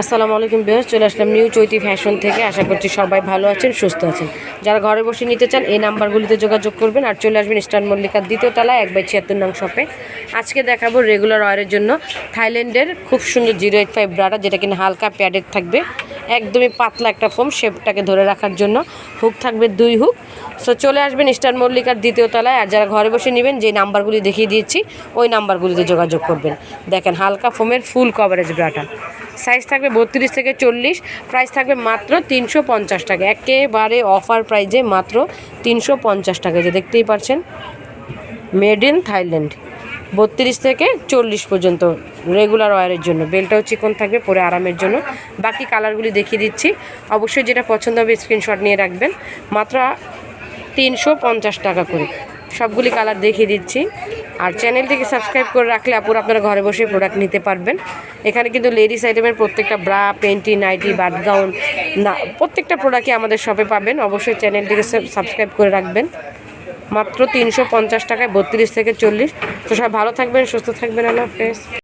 আসসালামু আলাইকুম বেহস চলে আসলাম নিউ চৈতি ফ্যাশন থেকে। আশা করছি সবাই ভালো আছেন, সুস্থ আছেন। যারা ঘরে বসে নিতে চান, এই নাম্বারগুলিতে যোগাযোগ করবেন আর চলে আসবেন স্টার মল্লিকার দ্বিতীয় তলায়, এক বাই ছিয়াত্তর নং শপে আজকে দেখাবো রেগুলার ওয়ারের জন্য থাইল্যান্ডের খুব সুন্দর জিরো এইট ফাইভ ব্রাটা যেটা কিনা হালকা প্যাডেড থাকবে। একদমই পাতলা একটা ফোম শেপটাকে ধরে রাখার জন্য। হুক থাকবে দুই হুক সো চলে আসবেন স্টার মল্লিকার দ্বিতীয় তলায়। আর যারা ঘরে বসে নেবেন, যে নাম্বারগুলি দেখিয়ে দিয়েছি, ওই নাম্বারগুলিতে যোগাযোগ করবেন। দেখেন হালকা ফোমের ফুল কভারেজ ব্রাটা সাইজ থাকবে বত্রিশ থেকে চল্লিশ, প্রাইস থাকবে মাত্র তিনশো পঞ্চাশ টাকা। একেবারে অফার প্রাইজে মাত্র তিনশো পঞ্চাশ টাকা যে দেখতেই পাচ্ছেন। মেড ইন থাইল্যান্ড, বত্রিশ থেকে চল্লিশ পর্যন্ত রেগুলার ওয়ারের জন্য। বেলটাও চিকন থাকবে, পরে আরামের জন্য। বাকি কালারগুলি দেখিয়ে দিচ্ছি। অবশ্যই যেটা পছন্দ হবে, স্ক্রিনশট নিয়ে রাখবেন। মাত্র তিনশো পঞ্চাশ টাকা করে। সবগুলি কালার দেখিয়ে দিচ্ছি। আর চ্যানেলটিকে সাবস্ক্রাইব করে রাখলে আপুর আপনারা ঘরে বসে প্রোডাক্ট নিতে পারবেন। এখানে কিন্তু লেডিস আইটেমের প্রত্যেকটা ব্রা পেন্টি নাইটি বাটগাউন না, প্রত্যেকটা প্রোডাক্টই আমাদের শপে পাবেন। অবশ্যই চ্যানেলটিকে সাবস্ক্রাইব করে রাখবেন। মাত্র তিনশো পঞ্চাশ টাকায় বত্রিশ থেকে চল্লিশ। তো সব ভালো থাকবেন, সুস্থ থাকবেন, আল্লাহ হাফেজ।